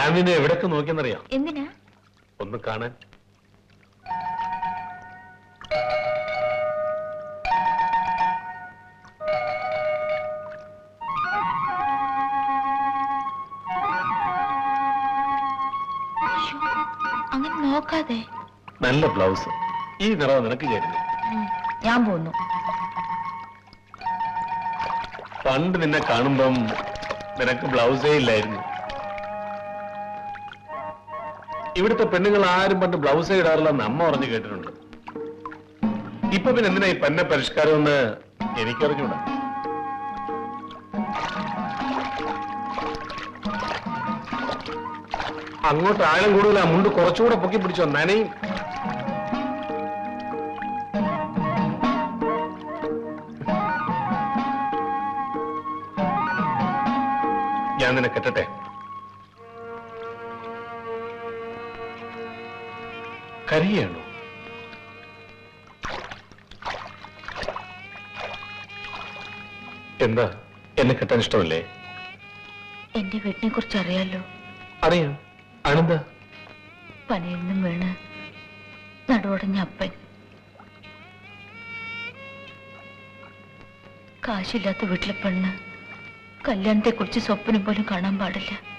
ഞാൻ നിന്നെ എവിടൊക്കെ നോക്കിയെന്നറിയാം. എന്തിനാ? ഒന്ന് കാണാൻ. അങ്ങനെ നോക്കാതെ. നല്ല ബ്ലൗസ് ഈ നിറവ് നിനക്ക് ചേരുന്നു ഞാൻ പോന്നു. പണ്ട് നിന്നെ കാണുമ്പം നിനക്ക് ബ്ലൗസേ ഇല്ലായിരുന്നു. ഇവിടുത്തെ പെണ്ണുങ്ങൾ ആരും പണ്ട് ബ്ലൗസ് ഇടാറില്ലെന്ന് അമ്മ പറഞ്ഞു കേട്ടിട്ടുണ്ട്. ഇപ്പൊ പിന്നെ എന്തിനാ ഈ പെണ്ണ പരിഷ്കാരം എന്ന് എനിക്കറിഞ്ഞൂടാ. അങ്ങോട്ട് ആഴം കൂടുതൽ ആ മുണ്ട് കുറച്ചുകൂടെ പൊക്കി പിടിച്ചോ നനയും. ഞാൻ നിന്നെ കെട്ടട്ടെ. കരിയാണോ. എന്താ? എന്നെ കെട്ടാൻ ഇഷ്ടമല്ലേ? എന്റെ വീട്ടിനെ കുറിച്ച് അറിയാലോ. അറിയാം. ആണെന്താ പനയിൽ നിന്നും വീണ് നടുവടഞ്ഞ അപ്പൻ. കാശില്ലാത്ത വീട്ടിലെ പെണ്ണ് കല്യാണത്തെ കുറിച്ച് സ്വപ്നം പോലും കാണാൻ പാടില്ല.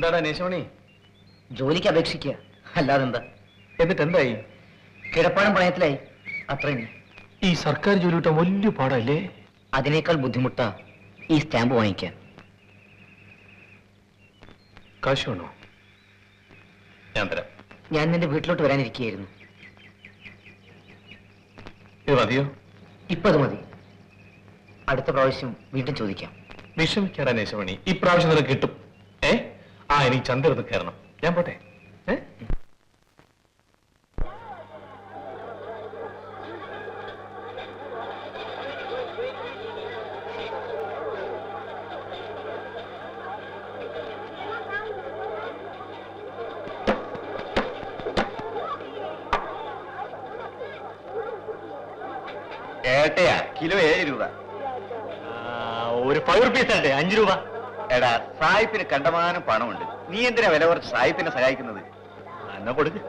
എന്താടാ നേശമണി ജോലിക്ക് അപേക്ഷിക്കുക. അല്ലാതെ എന്താ എന്നിട്ട് എന്തായി കിടപ്പാടം പണയത്തിലായി അത്രയും ഈ സർക്കാർ ജോലി കിട്ടാൻ വലിയ പാടല്ലേ അതിനേക്കാൾ ബുദ്ധിമുട്ടാ ഈ സ്റ്റാമ്പ് വാങ്ങിക്കാൻ. കാശ് വേണോ? ഞാൻ തരാം. ഞാൻ നിന്റെ വീട്ടിലോട്ട് വരാനിരിക്കുകയായിരുന്നു. ഇത് മതിയോ? ഇപ്പൊ അത് മതി. അടുത്ത പ്രാവശ്യം വീണ്ടും ചോദിക്കാം. വിഷമിക്കാടാ നേശമണി ഇപ്രാവശ്യം നിനക്ക് കിട്ടും. എനിക്ക് ചന്ദ്രന്ന് കയറണം. ഞാൻ പോട്ടെ. ഏട്ടയാ കിലോ ഏഴ് രൂപ. ഒരു ഫൈവ് റുപ്പീസ് അല്ലേ അഞ്ചു രൂപ. എടാ സായിപ്പിന് കണ്ടമാനം പണമുണ്ട്. നീ എന്തിനാ വില കുറച്ച് സായിപ്പിനെ സഹായിക്കുന്നത്? എന്നാ കൊടുക്ക്.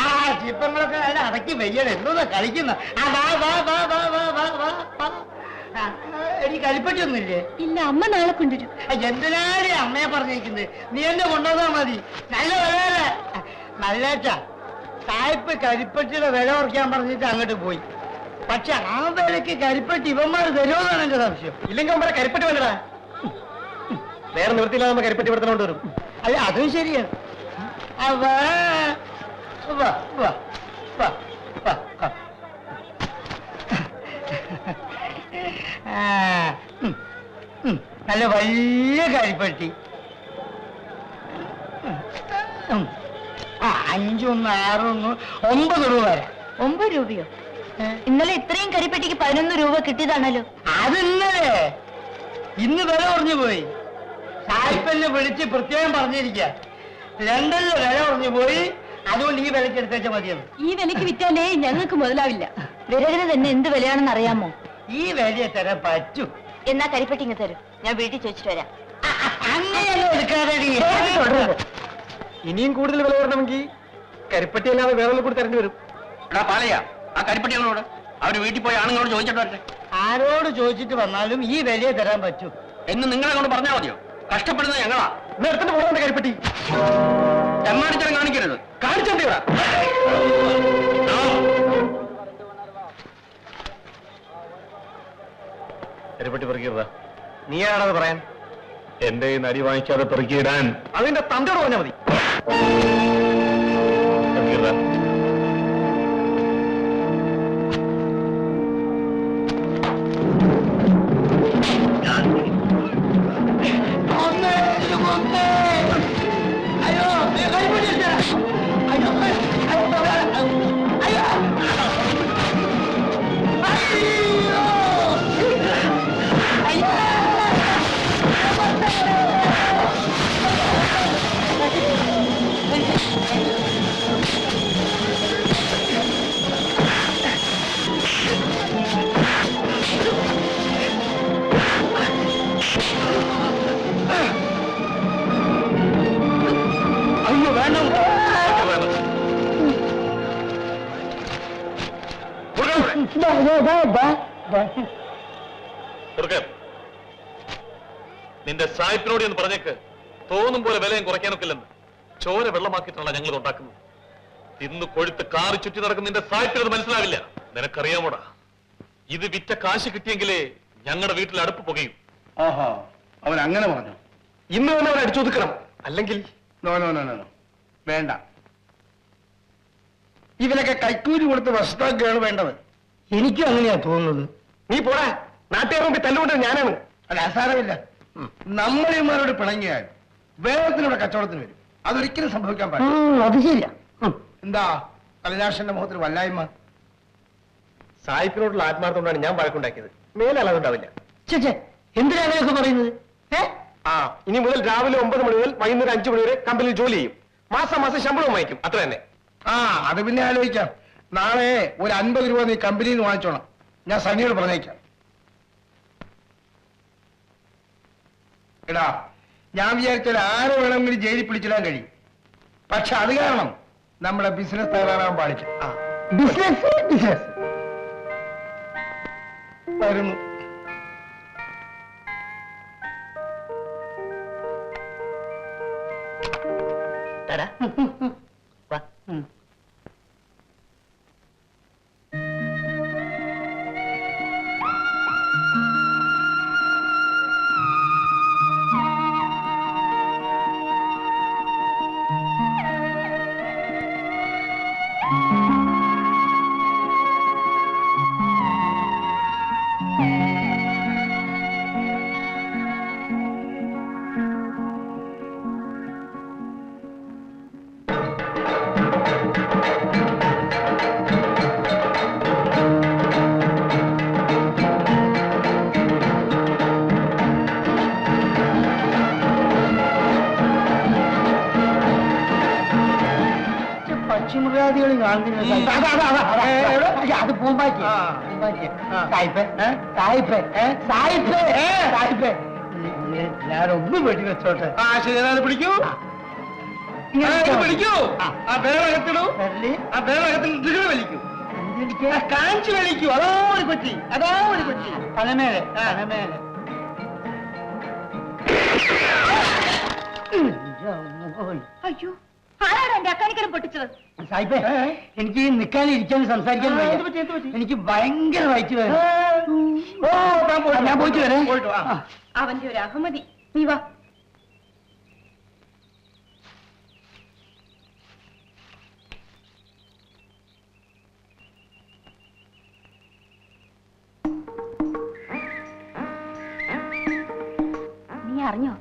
ആ ചിപ്പങ്ങളൊക്കെ നല്ല അടക്കി വെയ്യണം. എന്തോന്നാ കളിക്കുന്ന? ആ വാ വാ വാ വാ വാ വാ വാ വാ. ആ, എനിക്ക് കരിപ്പറ്റിയൊന്നുമില്ലേ ഇല്ല അമ്മ നാളെ കൊണ്ടുവരും. എന്തിനാണ് അമ്മയെ പറഞ്ഞിരിക്കുന്നത് നീ എന്നെ കൊണ്ടുവന്നാ മതി. നല്ല വില നല്ല സായിപ്പ് കരിപ്പറ്റിയുടെ വില കുറയ്ക്കാൻ പറഞ്ഞിട്ട് അങ്ങോട്ട് പോയി. പക്ഷെ ആ വിലക്ക് കരിപ്പറ്റി ഇവന്മാർ തരുമെന്നാണ് എന്റെ സംശയം. ഇല്ലെങ്കിൽ അവരെ കരിപ്പറ്റി വേണ്ടടാ. വേറെ നിവൃത്തിയില്ലാതെ നമുക്ക് അരിപ്പറ്റി പെടുത്തണോണ്ട് വരും. അല്ല അതും ശരിയാണ്. നല്ല വലിയ കരിപ്പറ്റി അഞ്ചൊന്ന് ആറൊന്ന് ഒമ്പത് രൂപ വരാം. ഒമ്പത് രൂപയോ? ഇന്നലെ ഇത്രയും കരിപ്പറ്റിക്ക് പതിനൊന്ന് രൂപ കിട്ടിയതാണല്ലോ. അതിന്നലെ ഇന്ന് വില കുറഞ്ഞു പോയി. സായിപ്പന്നെ വിളിച്ച് പ്രത്യേകം പറഞ്ഞിരിക്കുക രണ്ടല്ല വില കുറഞ്ഞു പോയി. അതുകൊണ്ട് ഈ വിലക്ക് എടുത്തേച്ച മതിയെന്ന്. ഈ വിലക്ക് വിറ്റാലേ ഞങ്ങൾക്ക് മുതലാവില്ല. വിരകന് തന്നെ എന്ത് വിലയാണെന്ന് അറിയാമോ? ഈ വിലയെ തരാൻ പറ്റൂ. എന്നാ കരിപ്പെട്ടി ഇങ്ങ് തരും. ഞാൻ വീട്ടിൽ ചോദിച്ചിട്ട് വരാം. അങ്ങനെയല്ല ഇനിയും കൂടുതൽ വില വരണമെങ്കിൽ കരിപ്പട്ടി അല്ലാതെ വേറെ കൂടി തരേണ്ടി വരും. എടാ പാലയ്യ ആ കരിപ്പട്ടികളോട് അവർ വീട്ടിൽ പോയി ആണുങ്ങളോട് ചോദിച്ചിട്ട് വരട്ടെ. ആരോട് ചോദിച്ചിട്ട് വന്നാലും ഈ വിലയെ തരാൻ പറ്റൂ. എന്ന് നിങ്ങളെ കൊണ്ട് പറഞ്ഞാൽ മതിയോ? കഷ്ടപ്പെടുന്നത് ഞങ്ങളാ. നേരത്തെ പോകണ്ട കരിപ്പറ്റി തെമ്മാടിച്ചരം കാണിക്കരുത്. കാണിച്ചോണ്ടി കരിപ്പറ്റി പെറുക്കിയതാ. നീയാണത് പറയാൻ? എന്റെ ഈ നടി വാങ്ങിക്കാതെ പെറുക്കിയിടാൻ. അതിന്റെ തന്തയോട് പറഞ്ഞാൽ മതി. പെറുക്കിയതാ. നിന്റെ സായിപ്പിനോട് എന്ന് പറഞ്ഞേക്ക് തോന്നും പോലെ വിലയും കുറയ്ക്കാനൊക്കില്ലെന്ന്. ചോര വെള്ളമാക്കിയിട്ടാണ് ഞങ്ങൾ ഉണ്ടാക്കുന്നത്. ഇന്ന് കൊഴുത്ത് കാറി ചുറ്റി നടക്കുന്ന നിന്റെ സായിപ്പിനത് മനസ്സിലാവില്ല. നിനക്കറിയാമോടാ? ഇത് വിറ്റ കാശ് കിട്ടിയെങ്കിലേ ഞങ്ങളുടെ വീട്ടിൽ അടുപ്പ് പുകയും. ആഹാ അവൻ അങ്ങനെ പറഞ്ഞു. ഇന്ന് തന്നെ അവൻ അടിച്ചൊതുക്കണം. അല്ലെങ്കിൽ? No no no no no. വേണ്ട. ഇവനൊക്കെ കൈക്കൂലി കൊടുത്ത് കേൾ വേണ്ടത് എനിക്കും അങ്ങനെയാ തോന്നുന്നത്. നീ പോടാ. നാട്ടുകാർ മുമ്പിൽ തല്ലുകൊണ്ടത് ഞാനാണ്. അല്ല അസാരമില്ല നമ്മളിമാരോട് പിണങ്ങിയാൽ വേഗത്തിലൂടെ കച്ചവടത്തിന് വരും. അതൊരിക്കലും സംഭവിക്കാൻ പാടില്ല. അത് ശരിയാ. എന്താ? കലിദാസന്റെ മുഖത്തിൽ വല്ലായ്മ. സായിപ്പിനോടുള്ള ആത്മാർത്ഥം കൊണ്ടാണ് ഞാൻ വഴക്കുണ്ടാക്കിയത്. മേലെ അളവുണ്ടാവില്ല ഛെ, ഛെ, എന്തിനാ അങ്ങനെയൊക്കെ പറയുന്നത്? ഏ? ആ ഇനി മുതൽ രാവിലെ ഒമ്പത് മണി മുതൽ വൈകുന്നേരം അഞ്ചു മണി വരെ കമ്പനിയിൽ ജോലി ചെയ്യും. മാസം മാസം ശമ്പളവും വാങ്ങിക്കും. അത്ര തന്നെ ആ അത് പിന്നെ ആലോചിക്കാം. നാളെ ഒരു അൻപത് രൂപ നീ കമ്പനിയിൽ നിന്ന് വാങ്ങിച്ചോണം. ഞാൻ സണ്ണിയോട് പറഞ്ഞേക്കാം. എടാ ഞാൻ വിചാരിച്ചാൽ ആരെ വേണമെങ്കിലും ജയിലിൽ പിടിച്ചിടാൻ കഴിയും. പക്ഷെ അത് കാരണം നമ്മുടെ ബിസിനസ് തകരാറാൻ പാടില്ല. ആ. ബിസിനസ് ബിസിനസ് വരുന്നു. വാ. പക്ഷിമൃഗാദികളും കാണുന്നില്ല അതാ, പൂമ്പാറ്റി. സായിപ്പ്? സായിപ്പ്. ഏ? സായിപ്പ്. ഏ? സായിപ്പ്. ഞാനൊന്നും വെട്ടി വെച്ചോട്ടെ. ആ ശരി പിടിക്കൂ. പിടിക്കൂ. ആ. വെള്ളി. ആ ബേറകത്തിൽ ഇതിൽ വലിക്കൂ. കാഞ്ചി വലിക്കൂ. അതാ ഒരു കൊച്ചി. അതാ ഒരു കൊച്ചി. തലമേലെ തലമേലെ അയ്യോ. ആരാണ് എന്റെ അക്കാനിക്കരം പൊട്ടിച്ചത്? സായിപ്പേ എനിക്ക് നിൽക്കാനും ഇരിക്കാനും സംസാരിക്കാനും വയ്യ. എന്ത് പറ്റി, എന്ത് പറ്റി? എനിക്ക് ഭയങ്കര വയറ്റ് വേദന. ഓ ഞാൻ പോയിട്ട് ഞാൻ പോയിട്ട് വരാം. പോയിട്ട് വാ. ആ. അവന്റെ ഒരു അഹമതി നീ വാ. നീ അറിഞ്ഞോ?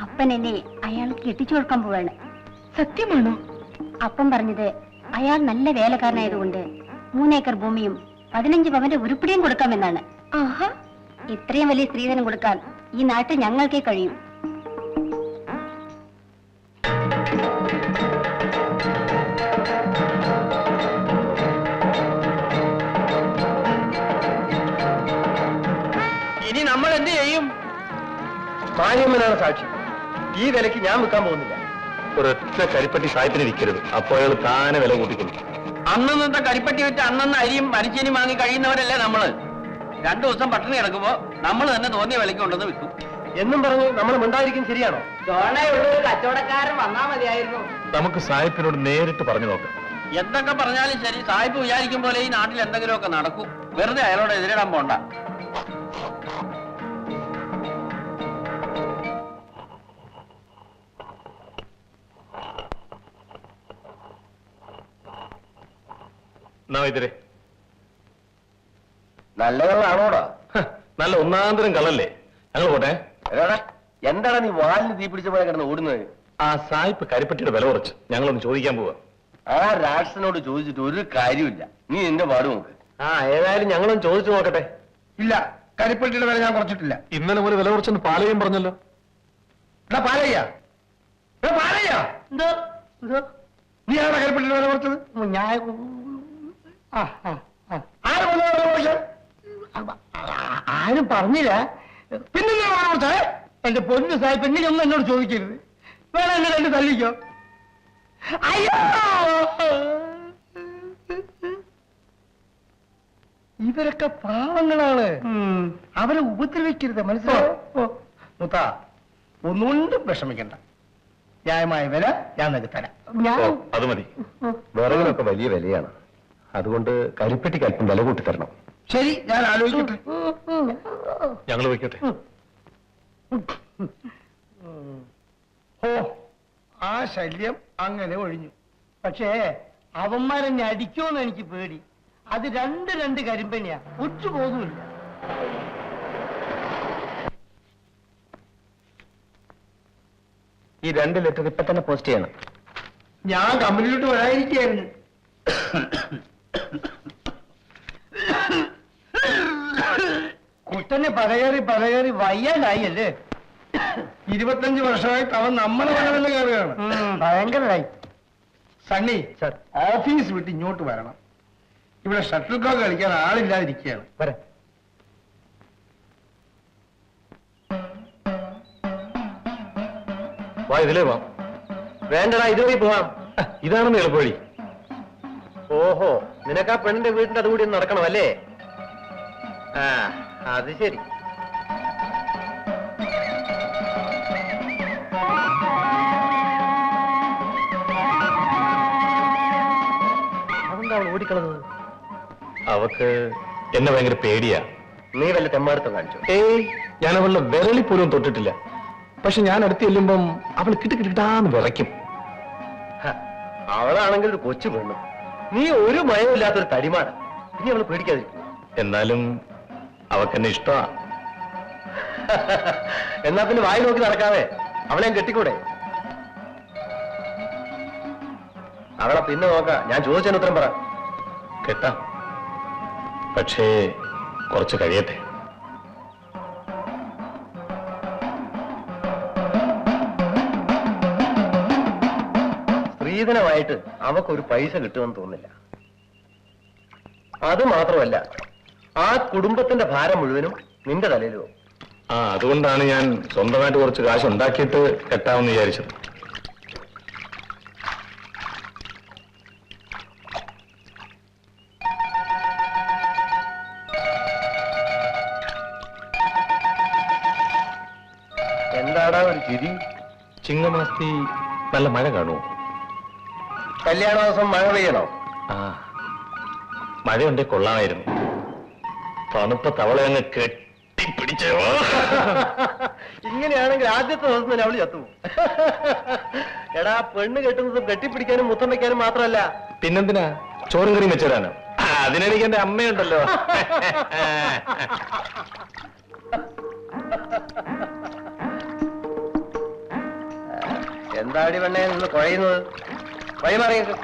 അപ്പൻ എന്നെ അയാൾക്ക് കെട്ടിച്ചു കൊടുക്കാൻ പോവാണ്. സത്യമാണോ? അപ്പൻ പറഞ്ഞത് അയാൾ നല്ല വേലക്കാരനായതുകൊണ്ട് മൂന്നേക്കർ ഭൂമിയും പതിനഞ്ച് പവന്റെ ഉരുപ്പിടിയും കൊടുക്കാമെന്നാണ്. ആഹാ. ഇത്രയും വലിയ സ്ത്രീധനം കൊടുക്കാൻ ഈ നാട്ടിൽ ഞങ്ങൾക്കേ കഴിയും. ഇനി നമ്മൾ എന്ത് ചെയ്യും? മാര്യമ്മനാണ് സാക്ഷി. ഈ വിലക്ക് ഞാൻ വിൽക്കാൻ പോകുന്നില്ല. ഒരൊറ്റ കരിപ്പട്ടി സായിപ്പിന് വിൽക്കരുത്. അപ്പോൾ അയാൾ താനെ വില കൂട്ടിക്കൊള്ളു അന്നന്നത്തെ കരിപ്പട്ടി വിറ്റ് അന്നന്ന് അരിയും മരിച്ചേനും വാങ്ങി കഴിയുന്നവരല്ലേ നമ്മൾ? രണ്ടു ദിവസം പട്ടിണി കിടക്കുമ്പോ നമ്മൾ തന്നെ തോന്നിയ വിലക്ക് കൊണ്ടുവന്ന് വിൽക്കും. എന്നും പറഞ്ഞു നമ്മൾ മിണ്ടായിരിക്കും ശരിയാണോ? കച്ചവടക്കാരൻ വന്നാ മതിയായിരുന്നു. നമുക്ക് സായിപ്പിനോട് നേരിട്ട് പറഞ്ഞു നോക്കാം. എന്തൊക്കെ പറഞ്ഞാലും ശരി സായിപ്പ് വിചാരിക്കും പോലെ ഈ നാട്ടിൽ എന്തെങ്കിലുമൊക്കെ നടക്കും. വെറുതെ അയാളോട് എതിരിടാൻ പോണ്ട. എന്നാ ഇതിരെ നല്ല കള്ളാണോടാ നല്ല ഒന്നാന്തരം കളല്ലേ ഞങ്ങൾ പോട്ടെ. എന്താണ് നീ വാലിന് തീ പിടിച്ച പോലെ കിടന്ന് ഓടുന്നത്? ആ സായിപ്പ് കരിപ്പട്ടിയുടെ വില കുറച്ച്. ഞങ്ങളൊന്ന് ചോദിക്കാൻ പോവാ. ആ രാഷ്ട്രനോട് ചോദിച്ചിട്ട് ഒരു കാര്യമില്ല നീ എന്റെ പാട് നോക്ക്. ആ ഏതായാലും ഞങ്ങളൊന്ന് ചോദിച്ചു നോക്കട്ടെ. ഇല്ല കരിപ്പട്ടിയുടെ വില ഞാൻ കുറച്ചിട്ടില്ല. ഇന്നലെ പോലെ വില കുറച്ചെന്ന് പാലയും പറഞ്ഞല്ലോ. എടാ പാലയ്യ. എടാ പാലയ്യ. നീ ആരാ കരിപ്പട്ടിയുടെ വില കുറച്ചത്? ഞാൻ. ആര് പറഞ്ഞില്ല. പിന്നെ എന്റെ പൊന്നു സാഹിബ് ഇങ്ങനെയൊന്നും എന്നോട് ചോദിക്കരുത്. വേണം എന്നെ രണ്ട് തല്ലിക്കോ. അയ്യോ! ഇവരൊക്കെ പാവങ്ങളാണ്. അവരെ ഉപദ്രവിക്കരുത് മനസ്സിലായോ? മുത്ത ഒന്നുകൊണ്ടും വിഷമിക്കണ്ട. ന്യായമായ വില ഞാൻ നിനക്ക് തരാം. അത് മതി. വിറകിനൊക്കെ വലിയ വിലയാണ്. അതുകൊണ്ട് കരിപ്പെട്ടിക്ക് അല്പം വില കൂട്ടി തരണം. ശരി ഞാൻ ആലോചിക്കട്ടെ. ഞങ്ങൾ വയ്ക്കട്ടെ ഓ ആ ശല്യം അങ്ങനെ ഒഴിഞ്ഞു. പക്ഷേ അവന്മാരെന്നെ അടിക്കുമെന്ന് എനിക്ക് പേടി. അത് രണ്ട് രണ്ട് കരിമ്പനിയാ ഒറ്റ പോകുന്നില്ല ഈ രണ്ട് ലെറ്റർ ഇപ്പൊ തന്നെ പോസ്റ്റ് ചെയ്യണം. ഞാൻ കമ്പനിയിലോട്ട് വരാതിരിക്കുകയായിരുന്നു കുട്ടനെ പലകേറി പലകേറി വയ്യാണ്ടായി അല്ലേ ഇരുപത്തഞ്ച് വർഷമായിട്ട് അവൻ നമ്മളെ വരവെന്ന് കയറുകയാണ്. ഭയങ്കരമായി. സണ്ണി സർ. ഓഫീസ് വിട്ട് ഇങ്ങോട്ട് വരണം. ഇവിടെ ഷട്ടിൽ കോക്ക് കളിക്കാൻ ആളില്ലാതിരിക്കുകയാണ്. വരാം. വാ ഇതിലേ വാ. വേണ്ടടാ ഇതുവഴി പോവാം. ഇതാണെന്ന് എളുപ്പവഴി. ഓഹോ. നിനക്ക് ആ പെണ്ണിന്റെ വീടിന്റെ അതുകൂടി ഒന്ന് നടക്കണം അല്ലേ? ആ അത് ശരി. അതെന്താ അവൾ ഓടിക്കളഞ്ഞത്? അവക്ക് എന്നെ ഭയങ്കര പേടിയാ. നീ വല്ല തെമ്മാടുത്തം കാണിച്ചു? ഏയ് ഞാൻ അവളുടെ വിരളി പോലും തൊട്ടിട്ടില്ല. പക്ഷെ ഞാൻ അടുത്ത് ചെല്ലുമ്പം അവൾ കിട്ടുകിട്ടാന്ന് വിറയ്ക്കും. അവളാണെങ്കിൽ ഒരു കൊച്ചു പെണ്ണു. നീ ഒരു മയമില്ലാത്തൊരു തടിമാണ് ഇനി അവൾ പേടിക്കാതിരിക്കും. എന്നാലും അവക്കെന്നെ ഇഷ്ടമാ എന്നാ പിന്നെ വായി നോക്കി നടക്കാവേ. അവളെ ഞാൻ കെട്ടിക്കൂടെ. അവളെ പിന്നെ നോക്കാം. ഞാൻ ചോദിച്ചതിന് ഉത്തരം പറ. കെട്ടാം. പക്ഷേ കുറച്ച് കഴിയട്ടെ. സ്ത്രീധനമായിട്ട് അവക്കൊരു പൈസ കിട്ടുമെന്ന് തോന്നില്ല. അത് മാത്രമല്ല ആ കുടുംബത്തിന്റെ ഭാരം മുഴുവനും നിന്റെ തലയിലും ആ അതുകൊണ്ടാണ് ഞാൻ സ്വന്തമായിട്ട് കുറച്ച് കാശ് ഉണ്ടാക്കിയിട്ട് കെട്ടാമെന്ന് വിചാരിച്ചത്. എന്താടാ ഒരു ചിരി? ചിങ്ങമാസത്തി നല്ല മഴ കാണുമോ? കല്യാണ ദിവസം മഴ പെയ്യണോ? ആ മഴയുണ്ടേ കൊള്ളാമായിരുന്നു. തണുപ്പ തവള അങ്ങ് കെട്ടിപ്പിടിച്ചോ ഇങ്ങനെയാണെങ്കിൽ ആദ്യത്തെ ദിവസം തന്നെ അവൾ ചത്തു എടാ പെണ്ണ് കെട്ടുന്നത് കെട്ടിപ്പിടിക്കാനും മുത്തം വെക്കാനും മാത്രമല്ല. പിന്നെന്തിനാ? ചോറും കറിയും വെച്ചിടാനോ? അതിനെനിക്ക് എന്റെ അമ്മയുണ്ടല്ലോ. എന്താടി പെണ്ണെ നിന്ന് കുഴയുന്നത്? വഴി മാറിയേക്ക്